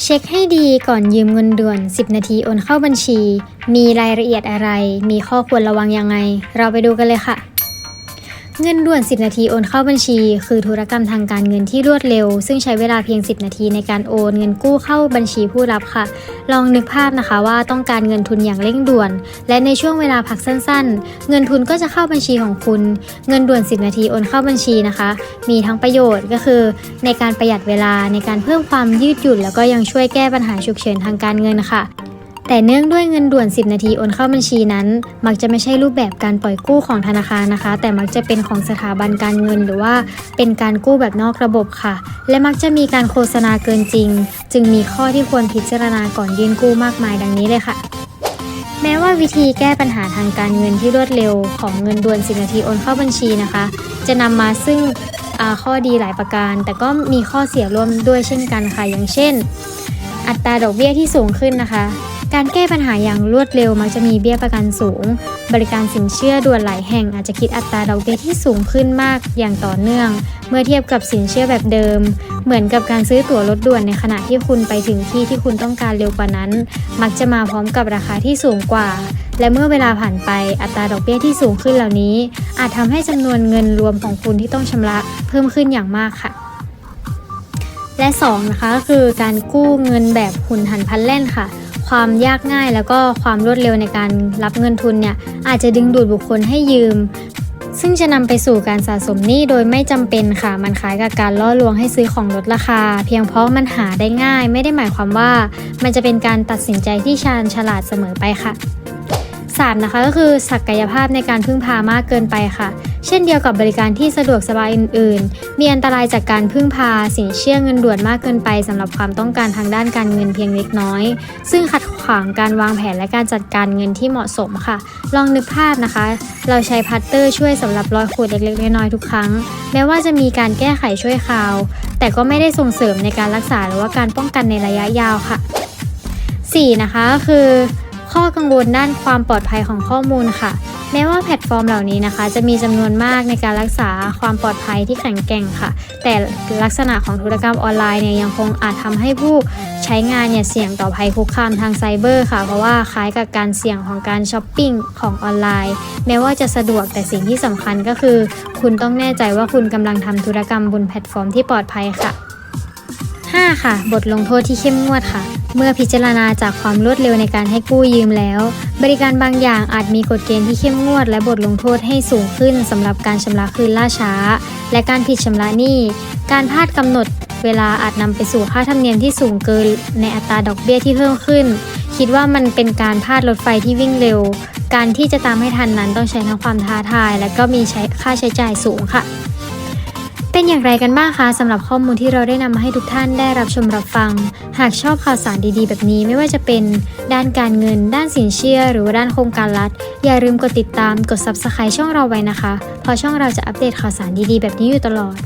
เช็คให้ดีก่อนยืมเงินด่วน 10 นาทีโอนเข้าบัญชี มีรายละเอียดอะไร มีข้อควรระวังยังไง เราไปดูกันเลยค่ะ เงินด่วน 10 นาทีโอนเข้าบัญชี คือธุรกรรมทางการเงินที่รวดเร็ว ซึ่งใช้เวลาเพียง 10 นาทีในการโอนเงินกู้เข้าบัญชีผู้รับค่ะ ลองนึกภาพนะคะว่าต้องการเงินทุนอย่างเร่งด่วน และในช่วงเวลาพักสั้นๆ เงินทุนก็จะเข้าบัญชีของคุณ เงินด่วน 10 นาทีโอนเข้าบัญชีนะคะ มีทั้งประโยชน์ก็คือ ในการประหยัดเวลาในการเพิ่มความยืดหยุ่น แล้วก็ยังช่วยแก้ปัญหาฉุกเฉินทางการเงินค่ะ แต่เนื่องด้วยเงินด่วน 10 นาทีโอนเข้าบัญชีนั้น มักจะไม่ใช่รูปแบบการปล่อยกู้ของธนาคารนะคะ แต่มักจะเป็นของสถาบันการเงิน หรือว่าเป็นการกู้แบบนอกระบบค่ะ และมักจะมีการโฆษณาเกินจริง จึงมีข้อที่ควรพิจารณาก่อนยื่นกู้มากมายดังนี้เลยค่ะแม้ว่าวิธีแก้ปัญหาทางการเงินที่รวดเร็วของเงินด่วน10นาทีโอนเข้าบัญชีนะคะ จะนำมาซึ่งข้อดีหลายประการ แต่ก็มีข้อเสียร่วมด้วยเช่นกันค่ะอย่างเช่น อัตราดอกเบี้ยที่สูงขึ้นนะคะ การแก้ปัญหาอย่างรวดเร็วมักจะมีเบี้ยประกันสูง บริการสินเชื่อด่วนหลายแห่งอาจจะคิดอัตราดอกเบี้ยที่สูงขึ้นมากอย่างต่อเนื่อง เมื่อเทียบกับสินเชื่อแบบเดิม เหมือนกับการซื้อตั๋วรถด่วนในขณะที่คุณไปถึงที่ที่คุณต้องการเร็วกว่านั้น มักจะมาพร้อมกับราคาที่สูงกว่า และเมื่อเวลาผ่านไปอัตราดอกเบี้ยที่สูงขึ้นเหล่านี้ อาจทำให้จำนวนเงินรวมของคุณที่ต้องชำระเพิ่มขึ้นอย่างมากค่ะและ2นะคะก็คือการกู้เงินแบบหุ่นหันพันแล่นค่ะ ความยากง่ายแล้วก็ความรวดเร็วในการรับเงินทุนเนี่ยอาจจะดึงดูดบุคคลให้ยืม ซึ่งจะนำไปสู่การสะสมหนี้โดยไม่จำเป็นค่ะ มันคล้ายกับการล่อลวงให้ซื้อของลดราคา เพียงเพราะมันหาได้ง่าย ไม่ได้หมายความว่า มันจะเป็นการตัดสินใจที่ชาญฉลาดเสมอไปค่ะ 3. นะคะก็คือศักยภาพในการพึ่งพามากเกินไปค่ะ เช่นเดียวกับบริการที่สะดวกสบายอื่น ๆ มีอันตรายจากการพึ่งพาสินเชื่อเงินด่วนมากเกินไปสำหรับความต้องการทางด้านการเงินเพียงเล็กน้อย ซึ่งขัดขวางการวางแผนและการจัดการเงินที่เหมาะสมค่ะ ลองนึกภาพนะคะ เราใช้พัตเตอร์ช่วยสำหรับรอยขูดเล็กๆน้อยๆทุกครั้ง แม้ว่าจะมีการแก้ไขช่วยคราว แต่ก็ไม่ได้ส่งเสริมในการรักษาหรือว่าการป้องกันในระยะยาวค่ะ 4. นะคะคือ ข้อกังวลด้านความปลอดภัยของข้อมูลค่ะ แม้ว่าแพลตฟอร์มเหล่านี้นะคะ จะมีจำนวนมากในการรักษาความปลอดภัยที่แข็งแกร่งค่ะ แต่ลักษณะของธุรกรรมออนไลน์เนี่ยยังคงอาจทำให้ผู้ใช้งานเนี่ยเสี่ยงต่อภัยคุกคามทางไซเบอร์ค่ะ เพราะว่าคล้ายกับการเสี่ยงของการช้อปปิ้งของออนไลน์ แม้ว่าจะสะดวกแต่สิ่งที่สำคัญก็คือ คุณต้องแน่ใจว่าคุณกำลังทำธุรกรรมบนแพลตฟอร์มที่ปลอดภัยค่ะ 5. ค่ะ บทลงโทษที่เข้มงวดค่ะ เมื่อพิจารณาจากความรวดเร็วในการให้กู้ยืมแล้ว บริการบางอย่างอาจมีกฎเกณฑ์ที่เข้มงวด และบทลงโทษให้สูงขึ้นสำหรับการชำระคืนล่าช้า และการผิดชำระหนี้ การพลาดกำหนดเวลาอาจนำไปสู่ค่าธรรมเนียมที่สูงเกิน ในอัตราดอกเบี้ยที่เพิ่มขึ้น คิดว่ามันเป็นการพลาดรถไฟที่วิ่งเร็ว การที่จะตามให้ทันนั้นต้องใช้ทั้งความท้าทาย และก็มีใช้ค่าใช้จ่ายสูงค่ะ เป็นอย่างไรกันบ้างคะสำหรับข้อมูลที่เราได้นำมาให้ทุกท่านได้รับชมรับฟัง หากชอบข่าวสารดีๆ แบบนี้ไม่ว่าจะเป็น ด้านการเงิน ด้านสินเชื่อ หรือว่าด้านโครงการรัฐ อย่าลืมกดติดตามกด Subscribe ช่องเราไว้นะคะเพราะช่องเราจะอัปเดตข่าวสารดีๆ แบบนี้อยู่ตลอด